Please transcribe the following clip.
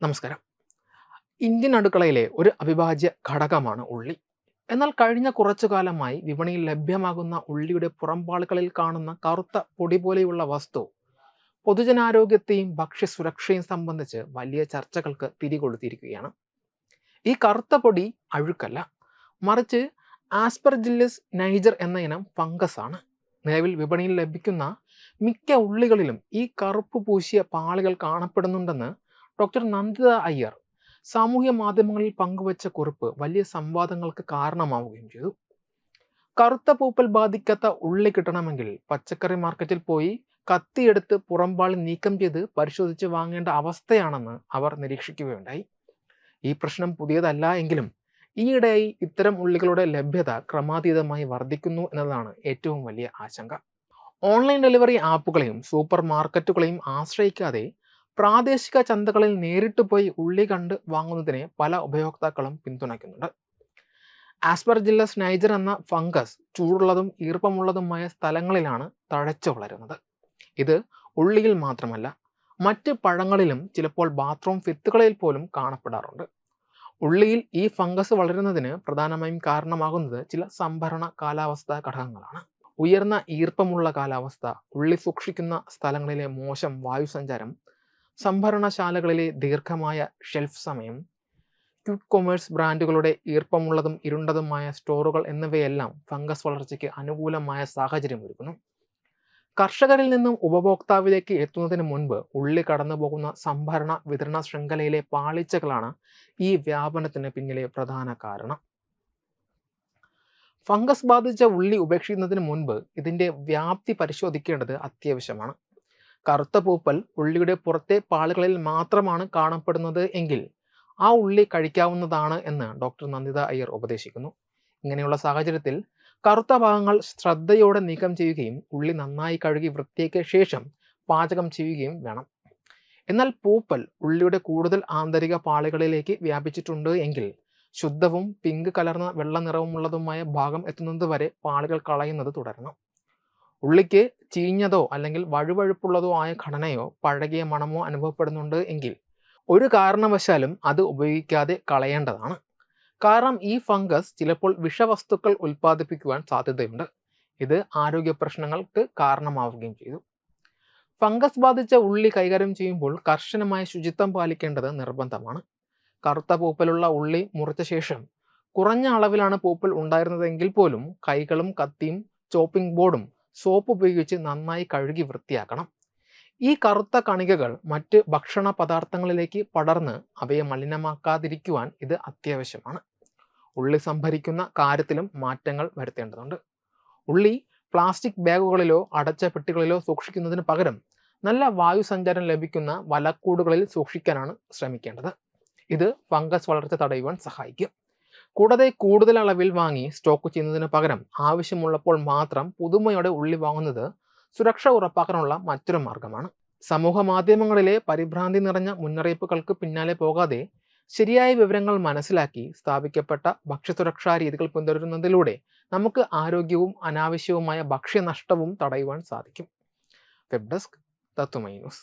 നമസ്കാരം. ഇന്ത്യൻ അടുക്കളയിലെ ഒരു അവിഭാജ്യ ഘടകമാണ് ഉള്ളി. എന്നാൽ കഴിഞ്ഞ കുറച്ചു കാലമായി വിപണിയിൽ ലഭ്യമാകുന്ന ഉള്ളിയുടെ പുറംപാളുകളിൽ കാണുന്ന കറുത്ത പൊടി പോലെയുള്ള വസ്തു പൊതുജനാരോഗ്യത്തെയും ഭക്ഷ്യസുരക്ഷയും സംബന്ധിച്ച് വലിയ ചർച്ചകൾക്ക് തിരികൊടുത്തിരിക്കുകയാണ് ഈ കറുത്ത പൊടി അഴുക്കല്ല. മറിച്ച് ആസ്പെർജില്ലസ് നൈജർ എന്ന ഇനം ഫംഗസ് ആണ് നിലവിൽ വിപണിയിൽ ലഭിക്കുന്ന മിക്ക ഉള്ളികളിലും ഈ കറുപ്പ് പൂശിയ പാളികൾ കാണപ്പെടുന്നുണ്ടെന്ന് ഡോക്ടർ നന്ദിത അയ്യർ സാമൂഹ്യ മാധ്യമങ്ങളിൽ പങ്കുവച്ച കുറിപ്പ് വലിയ സംവാദങ്ങൾക്ക് കാരണമാവുകയും ചെയ്തു. കറുത്ത പൂപ്പൽ ബാധിക്കാത്ത ഉള്ളി കിട്ടണമെങ്കിൽ പച്ചക്കറി മാർക്കറ്റിൽ പോയി കത്തിയെടുത്ത് പുറംപാളി നീക്കം ചെയ്ത് പരിശോധിച്ച് വാങ്ങേണ്ട അവസ്ഥയാണെന്ന് അവർ നിരീക്ഷിക്കുകയുണ്ടായി. ഈ പ്രശ്നം പുതിയതല്ല എങ്കിലും ഈയിടെയായി ഇത്തരം ഉള്ളികളുടെ ലഭ്യത ക്രമാതീതമായി വർദ്ധിക്കുന്നു എന്നതാണ് ഏറ്റവും വലിയ ആശങ്ക. ഓൺലൈൻ ഡെലിവറി ആപ്പുകളെയും സൂപ്പർ മാർക്കറ്റുകളെയും ആശ്രയിക്കാതെ പ്രാദേശിക ചന്തകളിൽ നേരിട്ട് പോയി ഉള്ളി കണ്ട് വാങ്ങുന്നതിനെ പല ഉപയോക്താക്കളും പിന്തുണയ്ക്കുന്നുണ്ട്. ആസ്പെർജില്ലസ് നൈജർ എന്ന ഫംഗസ് ചൂടുള്ളതും ഈർപ്പമുള്ളതുമായ സ്ഥലങ്ങളിലാണ് തഴച്ചു വളരുന്നത്. ഇത് ഉള്ളിയിൽ മാത്രമല്ല മറ്റ് പഴങ്ങളിലും ചിലപ്പോൾ ബാത്റൂം ഫിത്തുകളിൽ പോലും കാണപ്പെടാറുണ്ട്. ഉള്ളിയിൽ ഈ ഫംഗസ് വളരുന്നതിന് പ്രധാനമായും കാരണമാകുന്നത് ചില സംഭരണ കാലാവസ്ഥാ ഘടകങ്ങളാണ്. ഉയർന്ന ഈർപ്പമുള്ള കാലാവസ്ഥ ഉള്ളി സൂക്ഷിക്കുന്ന സ്ഥലങ്ങളിലെ മോശം വായുസഞ്ചാരം സംഭരണശാലകളിലെ ദീർഘമായ ഷെൽഫ് സമയം ക്വിക്ക് കൊമേഴ്സ് ബ്രാൻഡുകളുടെ ഈർപ്പമുള്ളതും ഇരുണ്ടതുമായ സ്റ്റോറുകൾ എന്നിവയെല്ലാം ഫംഗസ് വളർച്ചയ്ക്ക് അനുകൂലമായ സാഹചര്യം ഒരുക്കുന്നു. കർഷകരിൽ നിന്നും ഉപഭോക്താവിലേക്ക് എത്തുന്നതിന് മുൻപ് ഉള്ളി കടന്നുപോകുന്ന സംഭരണ വിതരണ ശൃംഖലയിലെ പാളിച്ചകളാണ് ഈ വ്യാപനത്തിന് പിന്നിലെ പ്രധാന കാരണം. ഫംഗസ് ബാധിച്ച ഉള്ളി ഉപേക്ഷിക്കുന്നതിന് മുൻപ് ഇതിന്റെ വ്യാപ്തി പരിശോധിക്കേണ്ടത് അത്യാവശ്യമാണ്. കറുത്ത പൂപ്പൽ ഉള്ളിയുടെ പുറത്തെ പാളുകളിൽ മാത്രമാണ് കാണപ്പെടുന്നത് എങ്കിൽ ആ ഉള്ളി കഴിക്കാവുന്നതാണ് എന്ന് ഡോക്ടർ നന്ദിത അയ്യർ ഉപദേശിക്കുന്നു. ഇങ്ങനെയുള്ള സാഹചര്യത്തിൽ കറുത്ത ഭാഗങ്ങൾ ശ്രദ്ധയോടെ നീക്കം ചെയ്യുകയും ഉള്ളി നന്നായി കഴുകി വൃത്തിയാക്കിയ ശേഷം പാചകം ചെയ്യുകയും വേണം. എന്നാൽ പൂപ്പൽ ഉള്ളിയുടെ കൂടുതൽ ആന്തരിക പാളികളിലേക്ക് വ്യാപിച്ചിട്ടുണ്ട് എങ്കിൽ ശുദ്ധവും പിങ്ക് കലർന്ന വെള്ള നിറവുമുള്ളതുമായ ഭാഗം എത്തുന്നത് വരെ പാളികൾ കളയുന്നത് തുടരണം. ഉള്ളിക്ക് ചീഞ്ഞതോ അല്ലെങ്കിൽ വഴുവഴുപ്പുള്ളതോ ആയ ഘടനയോ പഴകിയ മണമോ അനുഭവപ്പെടുന്നുണ്ട് എങ്കിൽ ഒരു കാരണവശാലും അത് ഉപയോഗിക്കാതെ കളയേണ്ടതാണ്. കാരണം ഈ ഫംഗസ് ചിലപ്പോൾ വിഷവസ്തുക്കൾ ഉൽപ്പാദിപ്പിക്കുവാൻ സാധ്യതയുണ്ട്. ഇത് ആരോഗ്യ പ്രശ്നങ്ങൾക്ക് കാരണമാവുകയും ചെയ്തു. ഫംഗസ് ബാധിച്ച ഉള്ളി കൈകാര്യം ചെയ്യുമ്പോൾ കർശനമായ ശുചിത്വം പാലിക്കേണ്ടത് നിർബന്ധമാണ്. കറുത്ത പൂപ്പലുള്ള ഉള്ളി മുറിച്ച ശേഷം കുറഞ്ഞ അളവിലാണ് പൂപ്പൽ ഉണ്ടായിരുന്നതെങ്കിൽ പോലും കൈകളും കത്തിയും ചോപ്പിംഗ് ബോർഡും സോപ്പ് ഉപയോഗിച്ച് നന്നായി കഴുകി വൃത്തിയാക്കണം. ഈ കറുത്ത കണികകൾ മറ്റ് ഭക്ഷണ പദാർത്ഥങ്ങളിലേക്ക് പടർന്ന് അവയെ മലിനമാക്കാതിരിക്കുവാൻ ഇത് അത്യാവശ്യമാണ്. ഉള്ളി സംഭരിക്കുന്ന കാര്യത്തിലും മാറ്റങ്ങൾ വരുത്തേണ്ടതുണ്ട്. ഉള്ളി പ്ലാസ്റ്റിക് ബാഗുകളിലോ അടച്ച പെട്ടികളിലോ സൂക്ഷിക്കുന്നതിന് പകരം നല്ല വായു സഞ്ചാരം ലഭിക്കുന്ന വലക്കൂടുകളിൽ സൂക്ഷിക്കാനാണ് ശ്രമിക്കേണ്ടത്. ഇത് ഫംഗസ് വളർച്ച തടയുവാൻ സഹായിക്കും. കൂടാതെ കൂടുതൽ അളവിൽ വാങ്ങി സ്റ്റോക്ക് ചെയ്യുന്നതിന് പകരം ആവശ്യമുള്ളപ്പോൾ മാത്രം പുതുമയോടെ ഉള്ളി വാങ്ങുന്നത് സുരക്ഷ ഉറപ്പാക്കാനുള്ള മറ്റൊരു മാർഗമാണ്. സമൂഹ മാധ്യമങ്ങളിലെ പരിഭ്രാന്തി നിറഞ്ഞ മുന്നറിയിപ്പുകൾക്ക് പിന്നാലെ പോകാതെ ശരിയായ വിവരങ്ങൾ മനസ്സിലാക്കി സ്ഥാപിക്കപ്പെട്ട ഭക്ഷ്യസുരക്ഷാ രീതികൾ പിന്തുടരുന്നതിലൂടെ നമുക്ക് ആരോഗ്യവും അനാവശ്യവുമായ ഭക്ഷ്യനഷ്ടവും തടയുവാൻ സാധിക്കും. വെബ് ഡെസ്ക് തത്വമൈ ന്യൂസ്